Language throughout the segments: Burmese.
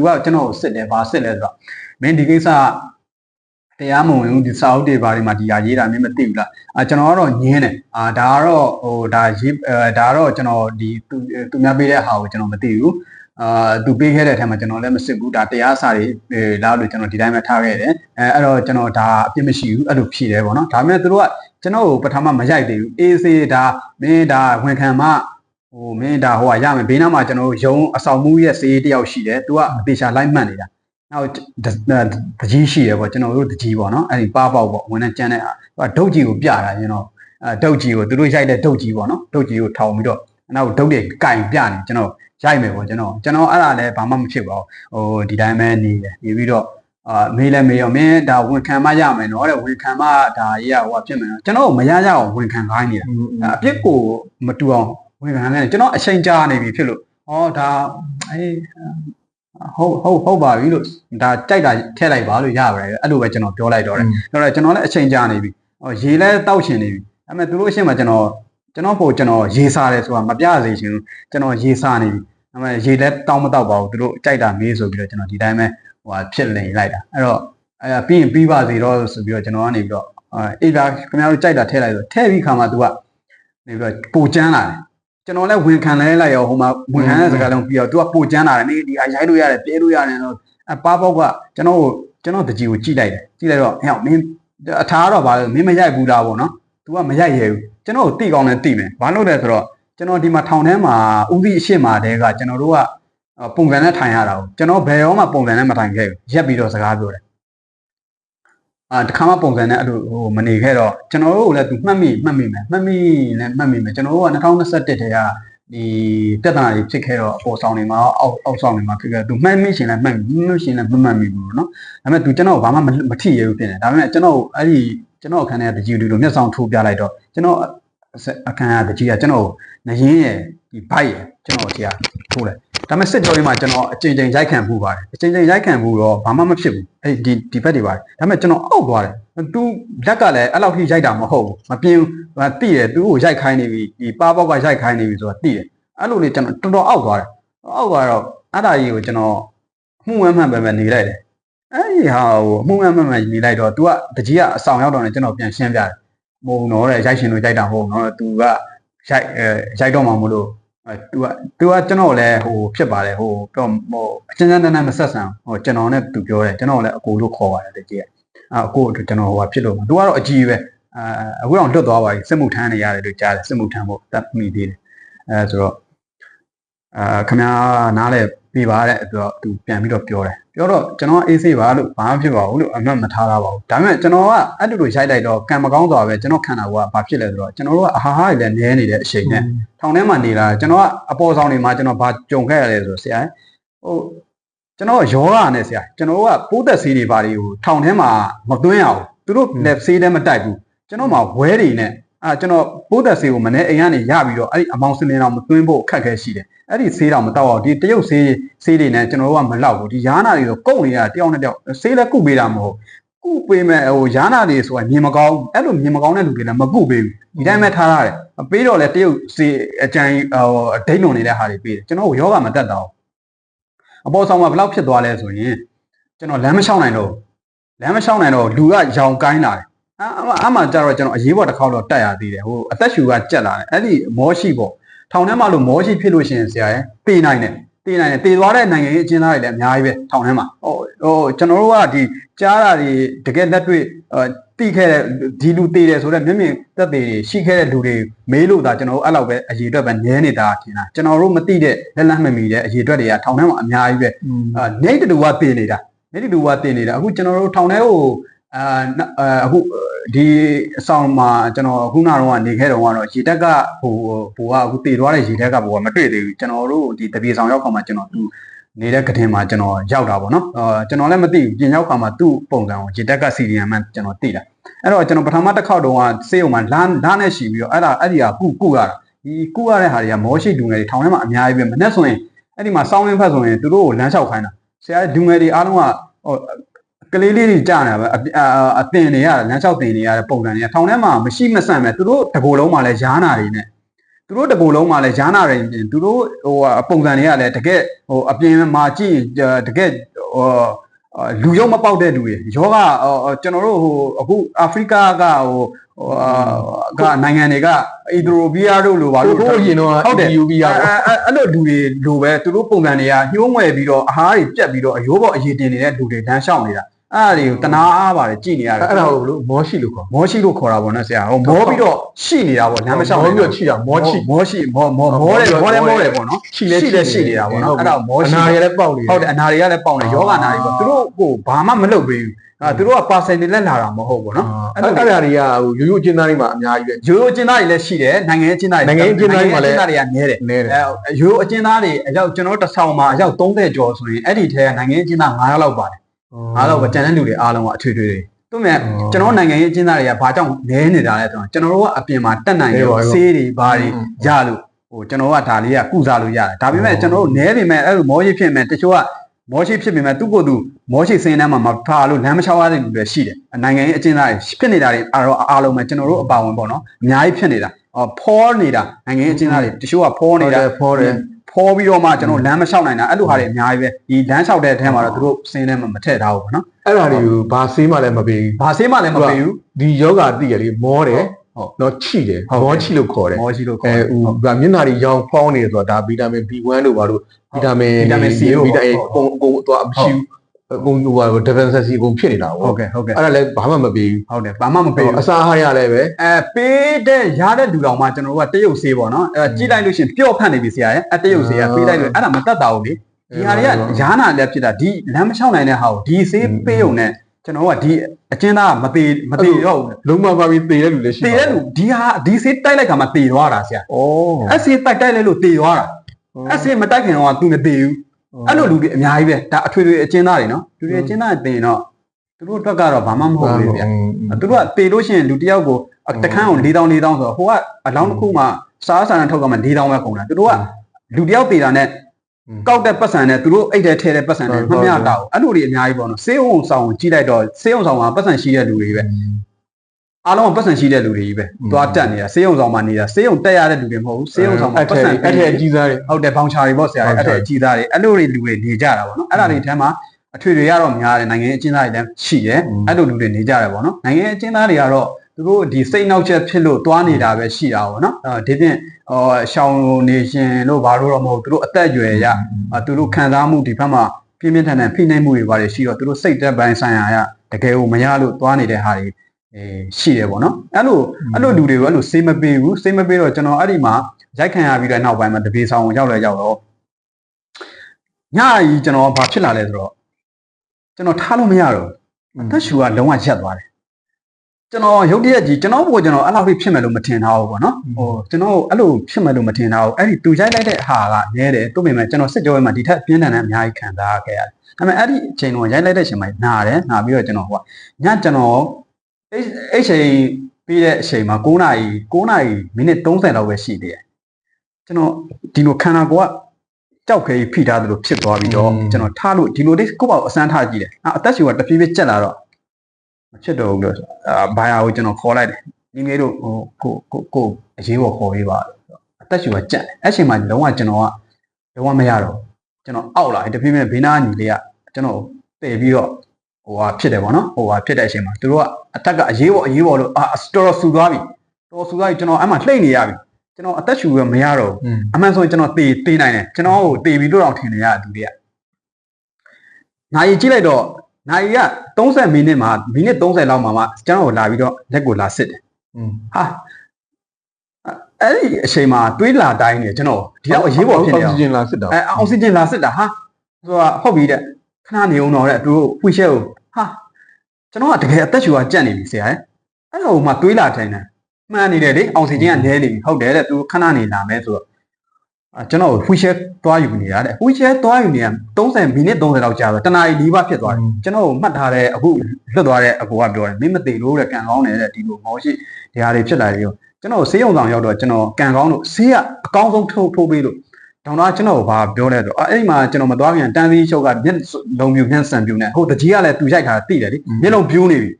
သူကကျွန်တော်ကိုစစ်တယ်ဘာစစ်လဲဆိုတော့မင်းဒီကိစ္စတရားမဝင်ဘူးဒီစာအုပ်တွေဘာတွေမှာဒီဟာရေးတာမင်းမသိဘူးလားအာကျွန်တော်ကတော့ညင်းတယ်အာဒါကတော့ဟိုဒါရေးအဲဒါကတော့ကျွန်တော်ဒီသူသူများပေးတဲ့ဟာကိုကျွန်တော်မသိဘူးအာသူပေးခဲ့တဲ့အထက်မှာကျွန်တော်လည်းမစစ်ဘူးဒါတရားစာတွေလာလို့ကျွန်တော်ဒီတိုင်းပဲထားခဲ့တယ်အဲအဲ့တော့ကျွန်တော်ဒါအပြစ်မရှိဘူးအဲ့လိုဖြေတယ်ပေါ့နော်ဒါပေမဲ့သူတို့ကကျွန်တော်ကိုပထမမရိုက်သေးဘူးအေးစေးဒါမင်းဒါဝန်ခံမှ ဟိုမင်းဒါဟိုကရမယ်ဘေးနားမှာကျွန်တော်ရုံအဆောင်မှုရဲ့စေးတယောက်ရှိတယ်သူကအသေးချာလိုက်မှတ်နေတာနောက်တကြီးရှိတယ်ပေါ့ကျွန်တော်တို့တကြီးပေါ့နော်အဲ့ဒီပါပေါက်ပေါ့ဝင်နဲ့ကျန်းတဲ့ဟာသူကဒုတ်ကြီးကိုပြတာကျွန်တော်အဲဒုတ်ကြီးကိုသူတို့ရိုက်တဲ့ဒုတ်ကြီးပေါ့နော်ဒုတ်ကြီးကိုထောင်ပြီးတော့နောက်ဒုတ်တွေကင်ပြနေကျွန်တော်ရိုက်မယ်ပေါ့ကျွန်တော်ကျွန်တော်အဲ့ဒါလည်းဘာမှမဖြစ်ပါဘူးဟိုဒီတိုင်းပဲနေတယ်နေပြီးတော့အာမေးလဲမေးရောမင်းဒါဝန်ခံမရမယ်နော်တဲ့ဝန်ခံမဒါကြီးကဟိုဖြစ်မယ်နော်ကျွန်တော်မရရအောင်ဝန်ခံခိုင်းနေတာအပြစ်ကိုမတူအောင် ဝန်ခံခိုင်းတယ်ကျွန်တော်အချိန်ကြာနေပြီဖြစ်လို့ဩဒါအေးဟုတ်ဟုတ်ဟုတ်ပါပြီလို့ဒါကြိုက်တာထည့်လိုက်ပါလို့ရပါတယ်အဲ့လိုပဲကျွန်တော်ပြောလိုက်တော့တယ်အဲ့တော့ကျွန်တော်လည်းအချိန်ကြာနေပြီဟိုရေလဲတောက်ရှင်နေပြီအဲ့မဲ့သူတို့အရှင်းမှာကျွန်တော်ကျွန်တော်ပို့ကျွန်တော်ရေစားတယ်ဆိုတာမပြစေချင်ဘူးကျွန်တော်ရေစားနေပြီအဲ့မဲ့ရေလဲတောင်းမတော့ပါဘူးသူတို့ကြိုက်တာမေးဆိုပြီးတော့ကျွန်တော်ဒီတိုင်းပဲဟိုဖြစ်နေလိုက်တာအဲ့တော့အဲ့ပြီးရင်ပြီးပါစေတော့ဆိုပြီးတော့ကျွန်တော်ကနေပြီးတော့အေးဒါခင်ဗျားတို့ကြိုက်တာထည့်လိုက်ဆိုထည့်ပြီးခါမှ तू ကနေပြီးတော့ပိုကျန်းလာတယ် ကျွန်တော်လည်းဝန်ခံလဲလိုက်ရောဟိုမှာဝန်ခံတဲ့စကားလုံးပြီးတော့ तू ကပိုကျန်းလာတယ်နေဒီအရိုက်လို့ရတယ်ပြေးလို့ရတယ်တော့အပါပေါက်ကကျွန်တော်ကိုကျွန်တော်တကြီးကိုကြည့်လိုက်တယ်ကြည့်လိုက်တော့ဟဲ့မင်းအထားတော့ဗာမင်းမရိုက်ဘူးလားပေါ့နော် तू ကမရိုက်ရဘူးကျွန်တော်ကိုတိကောင်းတယ်တိမယ်ဘာလို့လဲဆိုတော့ကျွန်တော်ဒီမှာထောင်ထဲမှာဥပီအရှိမတဲကကျွန်တော်တို့ကပုံစံနဲ့ထိုင်ရတာကိုကျွန်တော်ဘယ်ရောမှပုံစံနဲ့မထိုင်ခဲ့ဘူးရက်ပြီးတော့စကားပြောတယ် အာတခါမှပုံစံနဲ့အဲ့လိုဟိုမနေခဲ့တော့ကျွန်တော်တို့လည်းသူမှတ်မိမှတ်မိမယ်မှတ်မိလည်းမှတ်မိမယ်ကျွန်တော်တို့က2021တည်းကဒီပြဿနာတွေဖြစ်ခဲ့တော့အပေါ်ဆောင်တွေမှာအောက်အောက်ဆောင်တွေမှာဖြစ်ခဲ့သူမှတ်မိရှင်လည်းမှတ်မိမှတ်ရှင်လည်းမမှတ်မိဘူးเนาะဒါပေမဲ့သူကျွန်တော်ဘာမှမထိရဘူးဖြစ်နေဒါပေမဲ့ကျွန်တော်အဲ့ဒီကျွန်တော်အခန်းထဲကတကြီးတူလိုမျက်စောင်းထိုးပြလိုက်တော့ကျွန်တော်အခန်းကတကြီးကကျွန်တော်နရင်းရဲ့ဒီဘိုက်ရဲ့ကျွန်တော်တရားထိုးလိုက် ဒါပေမဲ့စစ်ကြောတွေမှာကျွန်တော်အချိန်ချင်းရိုက်ခံမှုပါတယ်အချိန်ချင်းရိုက်ခံမှုတော့ဘာမှမဖြစ်ဘူးအဲ့ဒီဒီဘက်တွေပါတယ်ဒါပေမဲ့ကျွန်တော်အောက်သွားတယ်သူလက်ကလည်းအဲ့လောက်ထိရိုက်တာမဟုတ်ဘူးမပြင်းတိတယ်သူ့ကိုရိုက်ခိုင်းနေပြီဒီပါပေါက်ကရိုက်ခိုင်းနေပြီဆိုတာတိတယ်အဲ့လိုလေကျွန်တော်တော်တော်အောက်သွားတယ်အောက်သွားတော့အဲ့ဒါကြီးကိုကျွန်တော်မှုဝမ်းမှန်ပဲပဲနေလိုက်တယ်အဲ့ဒီဟာကိုအမှုမှန်မှန်မှန်နေလိုက်တော့ तू ကတကြီးကအဆောင်ရောက်တော့ねကျွန်တော်ပြန်ရှင်းပြတယ်မဟုတ်တော့တဲ့ရိုက်ရှင်လို့ရိုက်တာမဟုတ်တော့ तू ကရိုက်အဲရိုက်တော့မှမလို့ သူကသူကကျွန်တော်လည်းဟိုဖြစ်ပါတယ်ဟိုပြောဟိုအချင်းချင်းတန်းတန်းမဆက်ဆံဟိုကျွန်တော်နဲ့သူပြောတယ်ကျွန်တော်လည်းအကိုလို့ခေါ်ပါတယ်တကယ်အကိုကျွန်တော်ဟိုကဖြစ်လို့သူကတော့အကြီးပဲအာအခုတော့လွတ်သွားပါပြီစစ်မှုထမ်းနေရတယ်လို့ကြားတယ်စစ်မှုထမ်းဖို့တတ်မိသေးတယ်အဲဆိုတော့အာခမားနားလည်း ပြပါတဲ့ဆိုတော့သူပြန်ပြီးတော့ပြောတယ်ပြောတော့ကျွန်တော်အေးဆေးပါလို့ဘာမှဖြစ်ပါဘူးလို့အမှတ်မထားတာပါဘူးဒါပေမဲ့ကျွန်တော်ကအဲ့လိုလိုရိုက်လိုက်တော့ကံမကောင်းသွားပဲကျွန်တော်ခံတာကဘာဖြစ်လဲဆိုတော့ကျွန်တော်တို့ကအဟာဟာတွေလည်းနဲနေတဲ့အချိန်နဲ့ထောင်ထဲမှာနေတာကျွန်တော်ကအပေါ်ဆောင်တွေမှာကျွန်တော်ဘာကြုံခဲ့ရလဲဆိုတော့ဆရာဟိုကျွန်တော်ယောဂနဲ့ဆရာကျွန်တော်တို့ကပိုးသက်ဆေးတွေဘာတွေကိုထောင်ထဲမှာမသွင်းအောင်သူတို့လည်းဆေးလည်းမတိုက်ဘူးကျွန်တော်မှဝဲတွေနဲ့ အာကျွန်တော်ပိုးသက်ဆေးကိုမနေ့အိမ်ကနေရပြီးတော့အဲ့ဒီအမောင်စနေတော်မသွင်းဖို့အခက်ခဲရှိတယ်အဲ့ဒီဆေးတော်မတောက်အောင်ဒီတရုတ်ဆေးဆေးတွေနဲ့ကျွန်တော်တို့ကမလောက်ဘူးဒီယားနာတွေဆိုကုတ်နေတာတယောက်နဲ့တယောက်ဆေးလည်းကုပေးတာမဟုတ်ကုပေးမဲ့ဟိုယားနာတွေဆိုတာမြင်မကောင်းအဲ့လိုမြင်မကောင်းတဲ့လူတွေလည်းမကုပေးဘူးဒီတိုင်းပဲထားရတယ်ပေးတော့လဲတရုတ်ဆေးအကြံဟိုအဒိတ်လွန်နေတဲ့ဟာတွေပေးတယ်ကျွန်တော်တို့ယောဂမတက်တော့အပေါ်ဆောင်မှာဘယ်လောက်ဖြစ်သွားလဲဆိုရင်ကျွန်တော်လမ်းမလျှောက်နိုင်တော့လမ်းမလျှောက်နိုင်တော့လူကရောင်ကိုင်းလာတယ် အမှကြတော့ကျွန်တော်အရေးပေါ်တစ်ခေါက်တော့တက်ရသေးတယ်ဟိုအသက်ရှူကကြက်လာတယ်အဲ့ဒီမောရှိပေါ့ထောင်ထဲမှာလို့မောရှိဖြစ်လို့ရှိရင်ဆရာရဲ့တေးနိုင်တယ်တေးနိုင်တယ်တေးသွားတဲ့နိုင်ငံရေးအကျဉ်းသားတွေလည်းအများကြီးပဲထောင်ထဲမှာဟိုဟိုကျွန်တော်တို့ကဒီကြားတာတွေတကယ်လက်တွေ့တိခဲ့တဲ့ဒီလူတေးတယ်ဆိုတော့မျက်မြင်သက်သေတွေရှိခဲ့တဲ့လူတွေမေးလို့ဒါကျွန်တော်တို့အဲ့လောက်ပဲအရေးအတွက်ပဲနည်းနေတာထင်တာကျွန်တော်တို့မသိတဲ့လက်လက်မမီတဲ့အရေးအတွက်တွေကထောင်ထဲမှာအများကြီးပဲနေတူကတေးနေတာနေတူကတေးနေတာအခုကျွန်တော်တို့ထောင်ထဲကို အာအခုဒီအဆောင်မှာကျွန်တော်ခုနကတော့နေခဲ့တော့ကတော့ရေတက်ကဟိုဟိုကအခုတည်သွားတဲ့ရေတက်ကဘိုကမတွေ့သေးဘူးကျွန်တော်တို့ဒီတပြေဆောင်ရောက်ခါမှာကျွန်တော်သူနေတဲ့ကတင်မှာကျွန်တော်ရောက်တာပေါ့နော်အာကျွန်တော်လည်းမသိဘူးပြင်ရောက်ခါမှာသူ့ပုံစံကိုရေတက်ကစီရီယံမှကျွန်တော်သိတာအဲ့တော့ကျွန်တော်ပထမတစ်ခေါက်တုန်းကစေးုံမှာလမ်းလမ်းနဲ့ရှိပြီးတော့အဲ့ဒါအဲ့ဒီကကုကုရတာဒီကုရတဲ့ဟာတွေကမောရှိလူငယ်တွေထောင်ထဲမှာအများကြီးပဲမနဲ့ဆိုရင်အဲ့ဒီမှာစောင်းရင်းဖက်ဆိုရင်သူတို့ကိုလမ်းလျှောက်ခိုင်းတာဆရာလူငယ်တွေအားလုံးကဟို ကလေးလေးတွေကြာနေတာပဲအတင်နေရလမ်းလျှောက်တင်နေရတဲ့ပုံစံတွေကထောင်ထဲမှာမရှိမဆန့်ပဲသူတို့တကိုယ်လုံးမှာလည်းရားနာတွေနဲ့သူတို့တကူလုံးမှာလည်းဂျာနာတွေပြင်သူတို့ဟိုအပုံစံတွေကလည်းတကယ်ဟိုအပြင်မှာကြည့်ရင်တကယ်ဟိုလူရုံမပေါက်တဲ့လူတွေယောဂကျွန်တော်တို့ဟိုအခုအာဖရိကကဟိုကနိုင်ငံတွေကအီသရိုပီးယားတို့လိုပါလို့ကိုရင်တော့ဟုတ်တယ်ယူပြီးရပါအဲအဲ့လိုလူတွေလိုပဲသူတို့ပုံစံတွေကညှိုးငွယ်ပြီးတော့အဟားတွေပြက်ပြီးတော့အယိုးပေါ်အရေးတင်နေတဲ့လူတွေလမ်းလျှောက်နေတာ အဲ့ဒါတွေကိုတနာအားပါတယ်ကြည်နေရတယ်အဲ့ဒါကိုဘလို့မောရှိလို့ခေါ်မောရှိလို့ခေါ်တာပေါ့နော်ဆရာဟိုမောပြီးတော့ရှိနေတာပေါ့လမ်းမလျှောက်မောပြီးတော့ချိတာမောချိမောရှိမောမောမောတယ်မောတယ်မောတယ်ပေါ့နော်ရှိလဲရှိလဲရှိနေတာပေါ့နော်အဲ့ဒါကိုမောအရှိနာရလည်းပေါက်နေဟုတ်တယ်အနာတွေကလည်းပေါက်နေယောဂနာတွေပေါ့သူတို့ကိုဘာမှမလုပ်ပေးဘူးအဲသူတို့ကပါဆယ်နေလက်လာတာမဟုတ်ဘူးနော်အဲ့အဲ့ဒါတွေကဟိုရိုးရိုးချင်းသားတွေမှာအများကြီးပဲရိုးရိုးအကျဉ်းသားတွေလည်းရှိတယ်နိုင်ငံရေးအကျဉ်းသားတွေနိုင်ငံရေးအကျဉ်းသားတွေမှာလည်းနိုင်ငံရေးအကျဉ်းသားတွေကနည်းတယ်နဲတယ်အဲရိုးအကျဉ်းသားတွေအရောက်ကျွန်တော်တို့တစ်ဆောင်မှာအရောက်30ကျော်ဆိုရင်အဲ့ဒီထဲကနိုင်ငံရေးအကျဉ်းသား9လောက်ပါတယ် အားလုံးပဲကျန်တဲ့လူတွေအားလုံးကအထွေထွေတွေသူမဲ့ကျွန်တော်နိုင်ငံရေးအကျဉ်းသားတွေကဘာကြောင့်နဲနေတာလဲဆိုတော့ကျွန်တော်တို့ကအပြင်မှာတက်နိုင်တဲ့ဆေးတွေဘာတွေရလို့ဟိုကျွန်တော်ကဒါလေးကကုစားလို့ရတယ်ဒါပေမဲ့ကျွန်တော်တို့နဲပေမဲ့အဲ့လိုမောရှိဖြစ်မဲ့တချို့ကမောရှိဖြစ်ပေမဲ့သူ့ကိုယ်သူမောရှိစင်းတန်းမှာမဖာလို့လမ်းမလျှောက်ရတဲ့လူတွေရှိတယ်နိုင်ငံရေးအကျဉ်းသားတွေဖြစ်နေတာတွေအားလုံးအားလုံးပဲကျွန်တော်တို့အပါဝင်ပေါ့နော်အများကြီးဖြစ်နေတာအော်ဖောနေတာနိုင်ငံရေးအကျဉ်းသားတွေတချို့ကဖောနေတာဖောတယ် ဖောပြီးတော့မှကျွန်တော်လမ်းမလျှောက်နိုင်တာအဲ့လိုဟာတွေအများကြီးပဲဒီလမ်းလျှောက်တဲ့အထဲမှာတော့သူတို့စင်းထဲမှာမထည့်ထားဘူးပေါ့နော်အဲ့ဒါတွေကိုဘာဆေးမှလည်းမပေးဘူးဘာဆေးမှလည်းမပေးဘူးဒီယောဂသိရလေမောတယ်ဟုတ်တော့ချိတယ်ဟုတ်မောချိလို့ခေါ်တယ်မောရှိလို့အဲခေါ်တယ်ဟိုဗာမျက်နှာတွေရောင်ဖောင်းနေတယ်ဆိုတာဒါဗီတာမင် B1 တို့ဘာလို့ဗီတာမင်ဗီတာမင် C တို့ဗီတာအကုန်အကုန်တော့မရှိဘူးအကုန် ဟိုဟာ deficiency အကုန်ဖြစ်နေတာဟုပေါ့တ်ကဲ့ဟုတ်ကဲ့အဲ့ဒါလည်းဘာမှမပေးဘူးဟုတ်တယ်ဘာမှမပေးဘူးအစာအာဟာရလည်းပဲအဲပေးတဲ့ရတဲ့လူတော်မှကျွန်တော်တို့ကတရုတ်ဆေးပေါ့နော်အဲကြည့်လိုက်လို့ရှိရင်ပျော့ဖတ်နေပြီဆရာရဲ့အတရုတ်ဆေးကပေးလိုက်လို့အဲ့ဒါမတတ်တာဘူးလေဒီဟာတွေကယာနာလည်းဖြစ်တာဒီလမ်းမလျှောက်နိုင်တဲ့ဟာကိုဒီဆေးပေးုံနဲ့ကျွန်တော်တို့ကဒီအကျဉ်းသားကမသေးမသေးတော့ဘူးလုံးမပါပြီးသေတဲ့လူလည်းရှိသေတဲ့လူဒီဟာဒီဆေးတိုက်လိုက်ခါမှသေသွားတာဆရာဩအဲ့ဆေးတိုက်တိုက်လိုက်လို့သေသွားတာအဲ့ဆေးမတိုက်ခင်တော့ကသူမသေဘူး အဲ့လိုလူတွေအများကြီးပဲဒါအထွေထွေအကျဉ်းသားတွေနော်လူတွေအကျဉ်းသားတွေသေရင်တော့သူတို့အတွက်ကတော့ဘာမှမဟုတ်ဘူးဗျာသူတို့ကတေလို့ရှိရင်လူတစ်ယောက်ကိုတခန်းကို4000 4000ဆိုတော့ဟိုကအလောင်းတစ်ခုမှစားစာနဲ့ထုတ်ကမှ4000ပဲကုန်တာသူတို့ကလူတစ်ယောက်တေတာနဲ့ကောက်တဲ့ပတ်စံနဲ့သူတို့အိတ်ထဲထဲတဲ့ပတ်စံနဲ့မမျှတာဘူးအဲ့လိုတွေအများကြီးပေါ့နော်စေးုံဆောင်ကိုကြီးလိုက်တော့စေးုံဆောင်ကပတ်စံရှိတဲ့လူတွေပဲ အားလုံးကပတ်စံရှိတဲ့လူတွေကြီးပဲသွားတက်နေတာစေးုံဆောင်မှာနေတာစေးုံတက်ရတဲ့လူတွေမဟုတ်ဘူးစေးုံဆောင်မှာအဲ့ပတ်ထဲစံအဲ့ထဲအကြီးစားတွေဟုတ်တယ်ဘောင်ချာတွေပေါ့ဆရာအဲ့ထဲအကြီးသားတွေအဲ့လိုတွေလူတွေနေကြတာပေါ့နော်အဲ့ဒါတွေထဲမှာအထွေတွေကတော့များတယ်နိုင်ငံရေးအကျဉ်းသားတွေလည်းရှိတယ်အဲ့လိုလူတွေနေကြတယ်ပေါ့နော်နိုင်ငံရေးအကျဉ်းသားတွေကတော့သူတို့ဒီစိတ်နှောက်ချက်ဖြစ်လို့တွားနေတာပဲရှိတာပေါ့နော်အဲဒီပြင်ဟောရှောင်းနေရှင်လို့ဘာလို့တော့မဟုတ်သူတို့အသက်အရွယ်ရသူတို့ခံစားမှုဒီဘက်မှာပြင်းပြင်းထန်ထန်ဖိနှိပ်မှုတွေပါတယ်ရှိတော့သူတို့စိတ်သက်ပိုင်းဆိုင်ရာရတကယ်ကိုမရလို့တွားနေတဲ့ဟာတွေ အဲရှိတယ်ပေါ့နော်အဲ့လိုအဲ့လိုလူတွေကိုအဲ့လိုစေးမပေးဘူးစေးမပေးတော့ကျွန်တော်အဲ့ဒီမှာရိုက်ခံရပြီးတဲ့နောက်ပိုင်းမှာတပေဆောင်ကိုရောက်လဲရောက်တော့ညကြီးကျွန်တော်ဘာဖြစ်လာလဲဆိုတော့ကျွန်တော်ထားလို့မရတော့ဘူးအသက်ရှူကလုံးဝရက်သွားတယ်ကျွန်တော်ရုတ်တရက်ကြီးကျွန်တော်ဘို့ကျွန်တော်အဲ့လောက်ထိဖြစ်မယ်လို့မထင်ထားဘူးပေါ့နော်ဟိုကျွန်တော်အဲ့လိုဖြစ်မယ်လို့မထင်ထားဘူးအဲ့ဒီသူရိုက်လိုက်တဲ့ဟာကနဲတယ်သူ့ပေမဲ့ကျွန်တော်စစ်ကြောရေးမှာဒီထက်ပြင်းထန်တဲ့အများကြီးခံစားခဲ့ရတယ်ဒါပေမဲ့အဲ့ဒီအချိန်တော့ရိုက်လိုက်တဲ့အချိန်မှာနားတယ်နားပြီးတော့ကျွန်တော်ဟိုကညကျွန်တော် အဲ့အဲ့ချိန်ပြီးတဲ့အချိန်မှာ9နာရီ9နာရီမိနစ်30လောက်ပဲရှိသေးတယ်ကျွန်တော်ဒီလိုခန္ဓာကိုယ်ကကြောက်ခဲကြီးဖိထားသလိုဖြစ်သွားပြီးတော့ကျွန်တော်ထားလို့ဒီလိုလေးကိုယ့်ဘာကိုအစမ်းထားကြည့်တယ်အသက်ရှူကတဖြည်းဖြည်းကျက်လာတော့မဖြစ်တော့ဘူးလို့အာဘာယာကိုကျွန်တော်ခေါ်လိုက်တယ်ဒီငယ်တို့ဟိုကိုကိုကိုအရေးပေါ်ခေါ်ပေးပါအသက်ရှူကကျက်တယ်အဲ့ချိန်မှာလုံးဝကျွန်တော်ကလုံးဝမရတော့ကျွန်တော်အောက်လာတဖြည်းဖြည်းဘေးနားညီလေးကကျွန်တော်တည်ပြီးတော့ ဟိုဟာဖြစ်တယ်ပေါ့နော်ဟိုဟာဖြစ်တဲ့အချိန်မှာသူတို့ကအတက်ကအရေးပေါ်အရေးပေါ်လို့အာတော်တော်ဆူသွားပြီတော်ဆူသွားပြီကျွန်တော်အဲ့မှာလှိမ့်နေရပြီကျွန်တော်အသက်ရှူရမရတော့ဘူးအမှန်ဆိုရင်ကျွန်တော်တေးတေးနိုင်တယ်ကျွန်တော်ကိုတေးပြီးလို့တော့ထင်နေရသူတွေကနိုင်ကြည့်လိုက်တော့နိုင်က30မိနစ်မှာမိနစ်30လောက်မှာမှကျွန်တော်ကိုလာပြီးတော့လက်ကိုလာစစ်တယ်ဟာအဲ့ဒီအချိန်မှာတွေးလာတိုင်းနေကျွန်တော်ဒီတော့အရေးပေါ်ဖြစ်နေအောအောင်က်ဆီဂျင်လာစစ်တာအဲအောက်ဆီဂျင်လာစစ်တာဟာဆိုတာဟုတ်ပြီတဲ့ခဏနေအောင်တော့တဲ့သူတို့ဖွင့်ရှဲကို ဟာကျွန်တော်ကတကယ်အသက်ရှူကကြက်နေပြီဆရာရဲ့အဲ့လိုမှတွေးလာထိုင်တယ်မှန်နေတယ်လေအောက်ဆီဂျင်ကနည်းနေပြီဟုတ်တယ်တဲ့သူခဏနေလာမယ်ဆိုတော့အာကျွန်တော်ဖွီရှဲသွားယူနေတာတဲ့ဖွီရှဲသွားယူနေတာ30မိနစ်30လောက်ကြာတော့တနာရီ၄ပါးဖြစ်သွားတယ်ကျွန်တော်မှတ်ထားတဲ့အခုလွတ်သွားတဲ့အကူကပြောတယ်မင်းမသိလို့တဲ့ကံကောင်းတယ်တဲ့ဒီလိုမောရှိဒီဟာတွေဖြစ်လာတယ်ရောကျွန်တော်ဆေးရုံဆောင်ရောက်တော့ကျွန်တော်ကံကောင်းလို့ဆေးကအကောင်းဆုံးထုတ်ထုတ်ပေးလို့ တောင်တော့ကျွန်တော်ကဘာပြောလဲဆိုအဲ့ဒီမှာကျွန်တော်မသွားပြန်တန်းစည်းချုပ်ကမျက်လုံးပြူမျက်စံပြူနဲ့ဟိုတကြီးကလည်းသူရိုက်ထားတာတိတယ်လေမျက်လုံးပြူးနေပြီ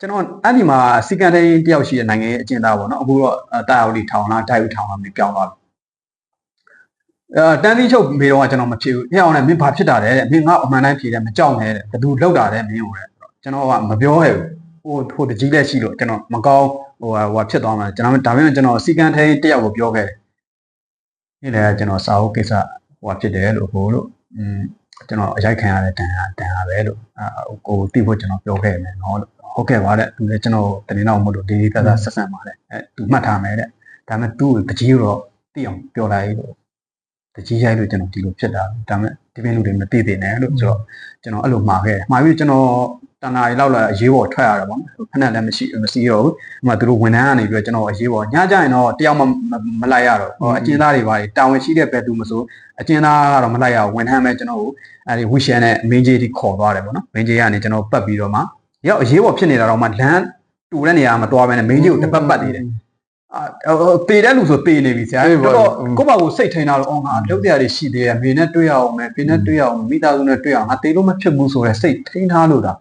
ကျွန်တော်အဲ့ဒီမှာစီကန်တိုင်းတယောက်ရှိတဲ့နိုင်ငံရဲ့အကျဉ်းသားပေါ့နော်အခုတော့တာယာဝတီထောင်လားဒိုက်ဦးထောင်လားမသိပြောင်းသွားပြီအဲတန်းသီးချုပ်မေတော့ကကျွန်တော်မဖြစ်ဘူးအဲ့အောင်လည်းမင်းဘာဖြစ်တာလဲတဲ့မင်းငါအမှန်တိုင်းဖြေတယ်မကြောက်နဲ့တဲ့ဘယ်သူလောက်တာလဲမင်းဟိုတဲ့ကျွန်တော်ကမပြောရဘူးဟိုဟိုတကြီးလက်ရှိလို့ကျွန်တော်မကောင်းဟိုဟိုဖြစ်သွားမှာကျွန်တော်ဒါပေမဲ့ကျွန်တော်စီကန်တိုင်းတယောက်ကိုပြောခဲ့တယ် ဒီလေကျွန်တော်စာအုပ်ကိစ္စဟိုဖြစ်တယ်လို့ဟိုလို့อืมကျွန်တော်အရိုက်ခံရတဲ့တန်ဟာတန်ဟာပဲလို့အဲကိုတိဖို့ကျွန်တော်ပြောခဲ့မယ်နော်လို့ဟုတ်ကဲ့ပါတဲ့သူလည်းကျွန်တော်တင်းတော့မလို့ဒီကစားဆက်ဆံပါတဲ့အဲသူမှတ်ထားမယ်တဲ့ဒါပေမဲ့သူ့ကိုတကြီးတော့သိအောင်ပြောလိုက်လို့တကြီးရိုက်လို့ကျွန်တော်ဒီလိုဖြစ်တာဒါပေမဲ့ဒီပင်လူတွေမသိသေးနဲ့လို့ဆိုတော့ကျွန်တော်အဲ့လိုမှာခဲ့မှာပြီးကျွန်တော် တဏ္ဍာရီလောက်လာအရေးပေါ်ထွက်ရတာပေါ့ခဏလည်းမရှိမရှိတော့ဘူးဒီမှာသူတို့ဝန်ထမ်းကနေပြီးတော့ကျွန်တော်အရေးပေါ်ညကြရင်တော့တယောက်မှမလိုက်ရတော့ဟောအကျဉ်းသားတွေပါတာဝန်ရှိတဲ့ဘက်သူမဆိုအကျဉ်းသားကတော့မလိုက်ရဘူးဝန်ထမ်းပဲကျွန်တော်ကိုအဲဒီဝီရှန်နဲ့မင်းကြီးတီခေါ်သွားတယ်ပေါ့နော်မင်းကြီးကနေကျွန်တော်ပတ်ပြီးတော့မှရောက်အရေးပေါ်ဖြစ်နေတာတော့မှလမ်းတူတဲ့နေရာမှာတွားပဲနဲ့မင်းကြီးကိုတစ်ပတ်ပတ်နေတယ်အာတေတဲ့လူဆိုတေနေပြီဆရာတော့ကိုယ့်ဘာကိုစိတ်ထိန်တာတော့အော်ငါလုပ်တရားတွေရှိသေးတယ်မေနဲ့တွေ့ရအောင်မယ်ဖေနဲ့တွေ့ရအောင်မိသားစုနဲ့တွေ့ရအောင်ငါတေလို့မဖြစ်ဘူးဆိုရဲစိတ်ထိန်ထားလို့တာ